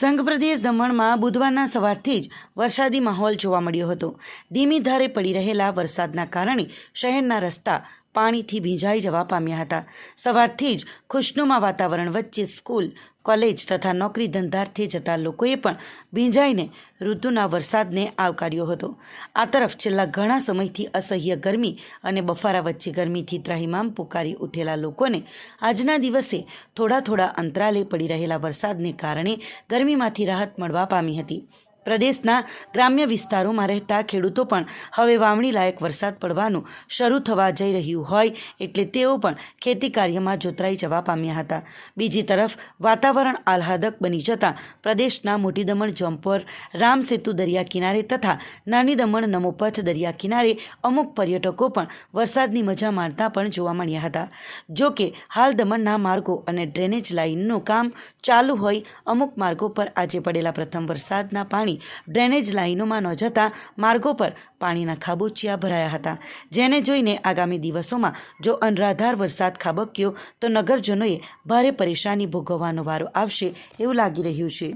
સંઘ પ્રદેશ દમણમાં બુધવારના સવારથી જ વરસાદી માહોલ જોવા મળ્યો હતો. ધીમી ધારે પડી રહેલા વરસાદના કારણે શહેરના રસ્તા પાણીથી ભીંજાઈ જવા પામ્યા હતા. સવારથી જ ખુશનુમા વાતાવરણ વચ્ચે સ્કૂલ કોલેજ તથા નોકરી ધંધાર્થે જતા લોકોએ પણ ભીંજાઈને ઋતુના વરસાદને આવકાર્યો હતો. આ તરફ છેલ્લા ઘણા સમયથી અસહ્ય ગરમી અને બફારા વચ્ચે ગરમીથી ત્રાહિમામ પુકારી ઉઠેલા લોકોને આજના દિવસે થોડા થોડા અંતરાલે પડી રહેલા વરસાદને કારણે ગરમીમાંથી રાહત મળવા પામી હતી. પ્રદેશના ગ્રામ્ય વિસ્તારોમાં રહેતા ખેડૂતો પણ હવે વાવણી લાયક વરસાદ પડવાનું શરૂ થવા જઈ રહ્યું હોય એટલે તેઓ પણ ખેતી કાર્યમાં જોતરાઈ જવા પામ્યા હતા. બીજી તરફ, વાતાવરણ આહલાદક બની જતાં પ્રદેશના મોટી દમણ જમ્પોર રામ સેતુ દરિયા કિનારે તથા નાની દમણ નમોપથ દરિયા કિનારે અમુક પર્યટકો પણ વરસાદની મજા માણતા પણ જોવા મળ્યા હતા. જો કે, હાલ દમણના માર્ગો અને ડ્રેનેજ લાઇનનું કામ ચાલુ હોય અમુક માર્ગો પર આજે પડેલા પ્રથમ વરસાદના પાણી ડ્રેનેજ લાઇનોમાં ન જતા માર્ગો પર પાણીના ખાબોચિયા ભરાયા હતા. જેને જોઈને આગામી દિવસોમાં જો અનરાધાર વરસાદ ખાબક્યો, તો નગરજનોએ ભારે પરેશાની ભોગવવાનો વારો આવશે એવું લાગી રહ્યું છે.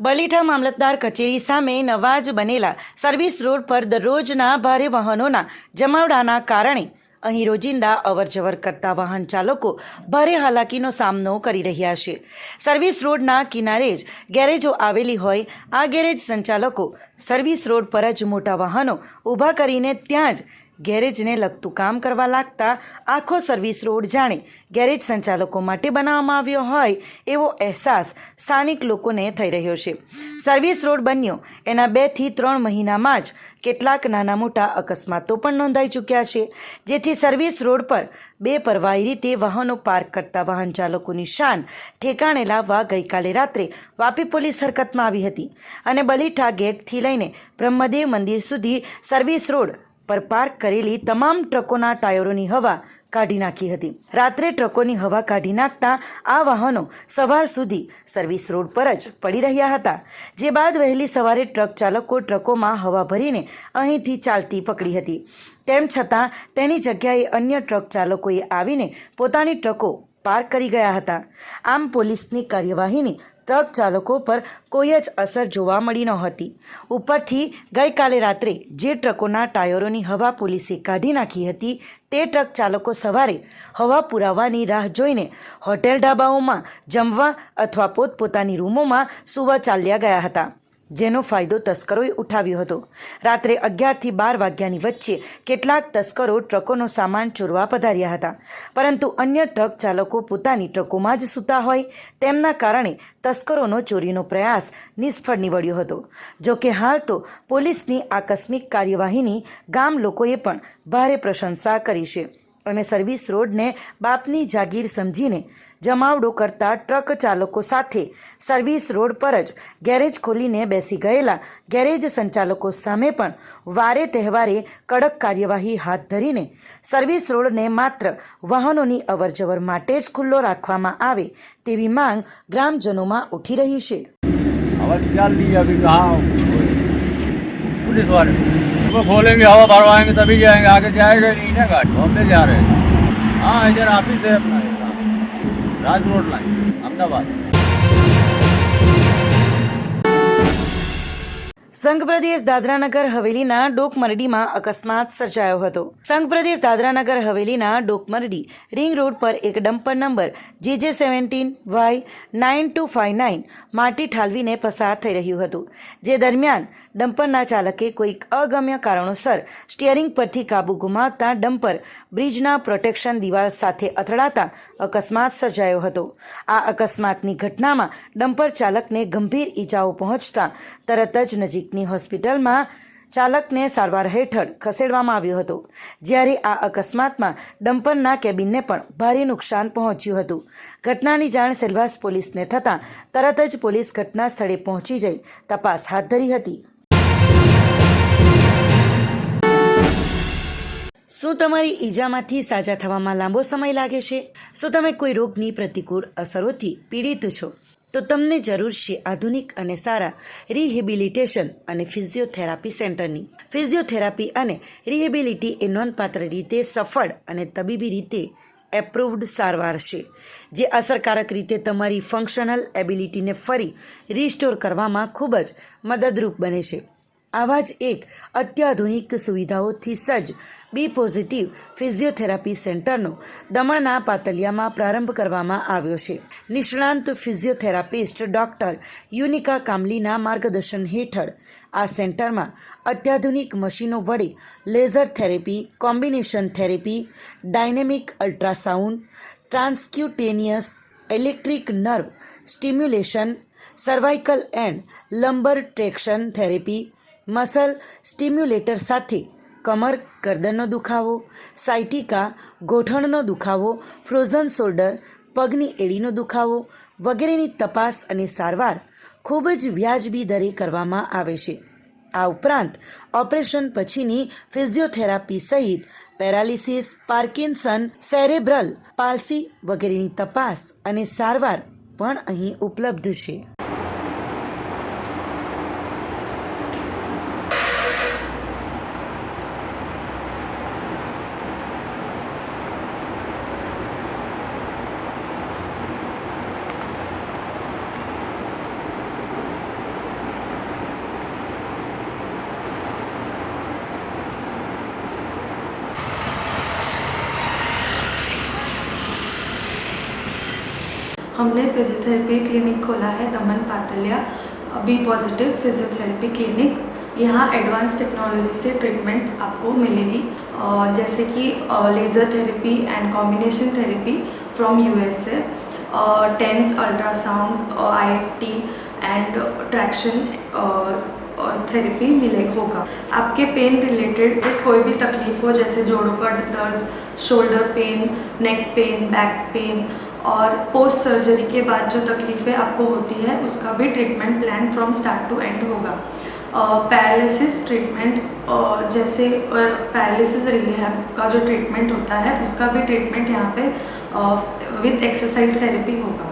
બલીઠા મામલતદાર કચેરી સામે નવા જ બનેલા સર્વિસ રોડ પર દરરોજના ભારે વાહનોના જમાવડાના કારણે અહીં રોજિંદા અવરજવર કરતા વાહન ચાલકો ભારે હાલાકીનો સામનો કરી રહ્યા છે. સર્વિસ રોડના કિનારે જ ગેરેજો આવેલી હોય, આ ગેરેજ સંચાલકો સર્વિસ રોડ પર જ મોટા વાહનો ઊભા કરીને ત્યાં જ ગેરેજને લગતું કામ કરવા લાગતા આખો સર્વિસ રોડ જાણે ગેરેજ સંચાલકો માટે બનાવવામાં આવ્યો હોય એવો અહેસાસ સ્થાનિક લોકોને થઈ રહ્યો છે. સર્વિસ રોડ બન્યો. એના બેથી ત્રણ મહિનામાં જ કેટલાક નાના મોટા અકસ્માતો પણ નોંધાઈ ચૂક્યા છે. જેથી સર્વિસ રોડ પર બે પરવાહી રીતે વાહનો પાર્ક કરતા વાહન ચાલકોની શાન ઠેકાણે લાવવા ગઈકાલે રાત્રે વાપી પોલીસ હરકતમાં આવી હતી. અને બલીઠા ગેટથી લઈને બ્રહ્મદેવ મંદિર સુધી સર્વિસ રોડ પર પાર્ક કરેલી તમામ ટ્રકોના ટાયરોની હવા કાઢી નાખી હતી. રાત્રે ટ્રકોની હવા કાઢી નાખતા આ વાહનો સવાર સુધી સર્વિસ રોડ પર જ પડી રહ્યા હતા. જે બાદ વહેલી સવારે ટ્રક ચાલકો ટ્રકોમાં હવા ભરીને અહીંથી ચાલતી પકડી હતી. તેમ છતાં તેની જગ્યાએ અન્ય ટ્રક ચાલકોએ આવીને પોતાની ટ્રકો પાર્ક કરી ગયા હતા. આમ પોલીસની કાર્યવાહીની ટ્રક ચાલકો પર કોઈ જ અસર જોવા મળી નહોતી ઉપરથી ગઈકાલે રાત્રે જે ટ્રકોના ટાયરોની હવા પોલીસે કાઢી નાખી હતી, તે ટ્રક ચાલકો સવારે હવા પુરાવાની રાહ જોઈને હોટેલ ઢાબાઓમાં જમવા અથવા પોતપોતાની રૂમોમાં સુવા ચાલ્યા ગયા હતા. જેનો ફાયદો તસ્કરોએ ઉઠાવ્યો હતો. રાત્રે અગિયારથી બાર વાગ્યાની વચ્ચે કેટલાક તસ્કરો ટ્રકોનો સામાન ચોરવા પધાર્યા હતા. પરંતુ અન્ય ટ્રક ચાલકો પોતાની ટ્રકોમાં જ સૂતા હોય, તેમના કારણે તસ્કરોનો ચોરીનો પ્રયાસ નિષ્ફળ નીવડ્યો હતો. જો કે હાલ તો પોલીસની આકસ્મિક કાર્યવાહીની ગામ લોકોએ પણ ભારે પ્રશંસા કરી છે. અને સર્વિસ રોડને બાપની જાગીર સમજીને જમાવડો કરતા ટ્રક ચાલકો સાથે સર્વિસ રોડ પર જ ગેરેજ ખોલીને બેસી ગયેલા ગેરેજ સંચાલકો સામે પણ વારે તહેવારે કડક કાર્યવાહી હાથ ધરીને સર્વિસ રોડને માત્ર વાહનોની અવરજવર માટે જ ખુલ્લો રાખવામાં આવે તેવી માંગ ગ્રામજનોમાં ઉઠી રહી છે. हवा निकाल दी अभी कहाँ पुलिस वाले वो खोलेंगे हवा भरवाएंगे तभी जाएंगे आगे जाएगा नहीं ना गाड़ी बॉम्बे जा रहे हैं हाँ इधर ऑफिस है अपना यहाँ। राज रोड लाइन अहमदाबाद સંઘ પ્રદેશ દાદરાનગર હવેલીના ડોકમરડીમાં અકસ્માત સર્જાયો હતો સંઘ પ્રદેશ દાદરાનગર હવેલીના ડોકમરડી રિંગ રોડ પર એક dumper number J J seventeen Y nine two five nine માટી ઠાલવીને પસાર થઈ રહ્યું હતું, જે દરમિયાન ડમ્પરના ચાલકે કોઈક અગમ્ય કારણોસર સ્ટિયરિંગ પરથી કાબુ ગુમાવતા ડમ્પર બ્રિજના પ્રોટેક્શન દિવાલ સાથે અથડાતા અકસ્માત સર્જાયો હતો. આ અકસ્માતની ઘટનામાં ડમ્પર ચાલકને ગંભીર ઈજાઓ પહોંચતા તરત જ નજીકની હોસ્પિટલમાં ચાલકને સારવાર હેઠળ ખસેડવામાં આવ્યો હતો. જ્યારે આ અકસ્માતમાં ડમ્પરના કેબિનને પણ ભારે નુકસાન પહોંચ્યું હતું. ઘટનાની જાણ સેલવાસ પોલીસને થતાં તરત જ પોલીસ ઘટના સ્થળે પહોંચી જઈ તપાસ હાથ ધરી હતી. શું તમારી ઈજામાંથી સાજા થવામાં લાંબો સમય લાગે છે? શું તમે કોઈ રોગની પ્રતિકૂળ અસરોથી પીડિત છો? તો તમને જરૂર છે આધુનિક અને સારા રિહેબિલિટેશન અને ફિઝિયોથેરાપી સેન્ટરની ફિઝિયોથેરાપી અને રિહેબિલિટી એ નોંધપાત્ર રીતે સફળ અને તબીબી રીતે એપ્રુવ્ડ સારવાર છે, જે અસરકારક રીતે તમારી ફંક્શનલ એબિલિટીને ફરી રિસ્ટોર કરવામાં ખૂબ જ મદદરૂપ બને છે. આવા જ એક અત્યાધુનિક સુવિધાઓથી સજ્જ બી પોઝિટિવ ફિઝિયોથેરાપી સેન્ટરનો દમણના પાતલિયામાં પ્રારંભ કરવામાં આવ્યો છે. નિષ્ણાંત ફિઝિયોથેરાપિસ્ટ ડોક્ટર યુનિકા કામલીના માર્ગદર્શન હેઠળ આ સેન્ટરમાં અત્યાધુનિક મશીનો વડે laser therapy, combination therapy, dynamic ultrasound, transcutaneous electric nerve stimulation, cervical and lumbar traction therapy muscle stimulator સાથે કમર ગરદનનો દુખાવો, સાયટિકા ગોઠણનો દુખાવો, ફ્રોઝન શોલ્ડર પગની એડીનો દુખાવો વગેરેની તપાસ અને સારવાર ખૂબ જ વ્યાજબી દરે કરવામાં આવે છે. આ ઉપરાંત ઓપરેશન પછીની ફિઝિયોથેરાપી સહિત પેરાલિસિસ, પાર્કિન્સન, સેરેબ્રલ, પાલ્સી વગેરેની તપાસ અને સારવાર પણ અહીં ઉપલબ્ધ છે. हमने फिजियोथेरेपी क्लिनिक खोला है, Daman Pataliya B positive physiotherapy clinic यहाँ एडवांस टेक्नोलॉजी से ट्रीटमेंट आपको मिलेगी। जैसे कि laser therapy and combination therapy from USA TENS ultrasound IFT and traction therapy मिले, होगा। आपके पेन रिलेटेड कोई भी तकलीफ़ हो, जैसे जोड़ों का दर्द shoulder pain neck pain back pain और पोस्ट सर्जरी के बाद जो तकलीफ़ें आपको होती है, उसका भी treatment plan from start to end होगा। पैरालिसिस ट्रीटमेंट जैसे पैरालिसिस रिहैब का जो ट्रीटमेंट होता है, उसका भी ट्रीटमेंट यहाँ पे विथ एक्सरसाइज थेरेपी होगा।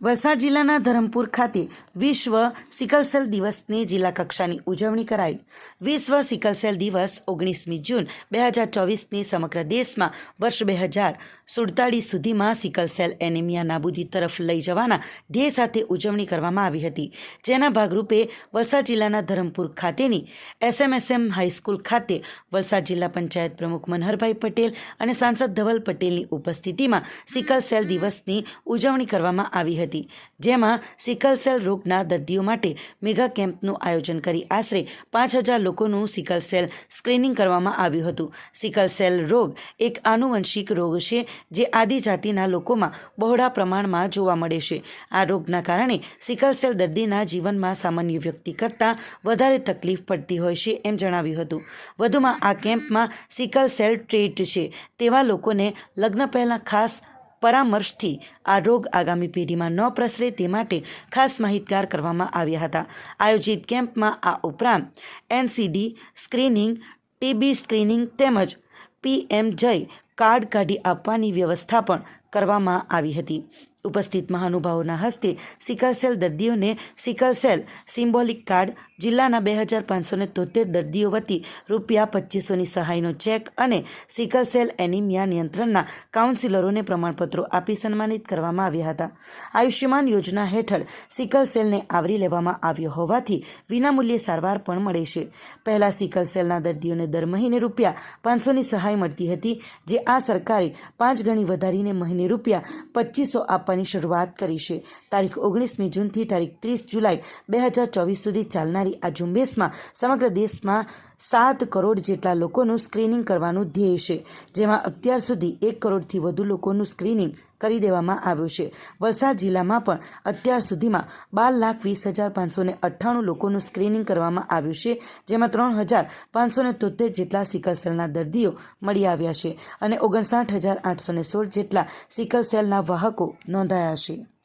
વલસાડ જિલ્લાના ધરમપુર ખાતે વિશ્વ સિકલસેલ દિવસની જિલ્લા કક્ષાની ઉજવણી કરાઈ. વિશ્વ સિકલસેલ દિવસ ઓગણીસમી જૂન બે હજાર ચોવીસની સમગ્ર દેશમાં વર્ષ બે હજાર સુડતાળીસ સુધીમાં સિકલસેલ એનિમિયા નાબૂદી તરફ લઈ જવાના ધ્યેય સાથે ઉજવણી કરવામાં આવી હતી. જેના ભાગરૂપે વલસાડ જિલ્લાના ધરમપુર ખાતેની એસએમએસએમ હાઈસ્કૂલ ખાતે વલસાડ જિલ્લા પંચાયત પ્રમુખ મનહરભાઈ પટેલ અને સાંસદ ધવલ પટેલની ઉપસ્થિતિમાં સિકલ સેલ દિવસની ઉજવણી કરવામાં આવી હતી. જેમાં સિકલ સેલ રોગના દર્દીઓ માટે મેગા કેમ્પનું આયોજન કરી આશરે પાંચ હજાર લોકોનું સિકલ સેલ સ્ક્રીનિંગ કરવામાં આવ્યું હતું. સિકલ સેલ રોગ એક આનુવંશિક રોગ છે, જે આદિજાતિના લોકોમાં બહોળા પ્રમાણમાં જોવા મળે છે. આ રોગના કારણે સિકલ સેલ દર્દીના જીવનમાં સામાન્ય વ્યક્તિ કરતાં વધારે તકલીફ પડતી હોય છે એમ જણાવ્યું હતું. વધુમાં આ કેમ્પમાં સિકલ સેલ ટ્રેટ છે, તેવા લોકોને લગ્ન પહેલાં ખાસ પરામર્શથી આ રોગ આગામી પેઢીમાં ન પ્રસરે તે માટે ખાસ માહિતગાર કરવામાં આવ્યા હતા. આયોજિત કેમ્પમાં આ ઉપરાંત એનસીડી સ્ક્રીનિંગ, ટીબી સ્ક્રીનિંગ તેમજ પીએમ જય કાર્ડ કાઢી આપવાની વ્યવસ્થા પણ કરવામાં આવી હતી. ઉપસ્થિત મહાનુભાવોના હસ્તે સિકલ સેલ દર્દીઓને સિકલ સેલ સિમ્બોલિક કાર્ડ, જિલ્લાના બે હજાર પાંચસોને તોતેર દર્દીઓ વતી રૂપિયા પચીસોની સહાયનો ચેક અને સિકલ સેલ એનિમિયા નિયંત્રણના કાઉન્સિલરોને પ્રમાણપત્રો આપી સન્માનિત કરવામાં આવ્યા હતા. આયુષ્યમાન યોજના હેઠળ સિકલ સેલને આવરી લેવામાં આવ્યો હોવાથી વિનામૂલ્યે સારવાર પણ મળે છે. પહેલાં સિકલ સેલના દર્દીઓને દર મહિને રૂપિયા પાંચસોની સહાય મળતી હતી, જે આ સરકારે પાંચ ગણી વધારીને મહિને રૂપિયા પચીસો આપવાની શરૂઆત કરી છે. તારીખ ઓગણીસમી જૂનથી તારીખ ત્રીસ જુલાઈ બે હજાર ચોવીસ સુધી ચાલનારી આ ઝુંબેશમાં સમગ્ર દેશમાં સાત કરોડ જેટલા લોકોનું સ્ક્રીનિંગ કરવાનું ધ્યેય છે, જેમાં અત્યાર સુધી એક કરોડથી વધુ લોકોનું સ્ક્રીનિંગ કરી દેવામાં આવ્યું છે. વલસાડ જિલ્લામાં પણ અત્યાર સુધીમાં બાર લાખ વીસ હજાર પાંચસો ને અઠ્ઠાણું લોકોનું સ્ક્રીનિંગ કરવામાં આવ્યું છે, જેમાં ત્રણ હજાર પાંચસો ને તોતેર જેટલા સિકલ સેલના દર્દીઓ મળી આવ્યા છે અને ઓગણસાઠ હજાર આઠસો ને સોળ જેટલા સિકલ સેલના વાહકો નોંધાયા છે.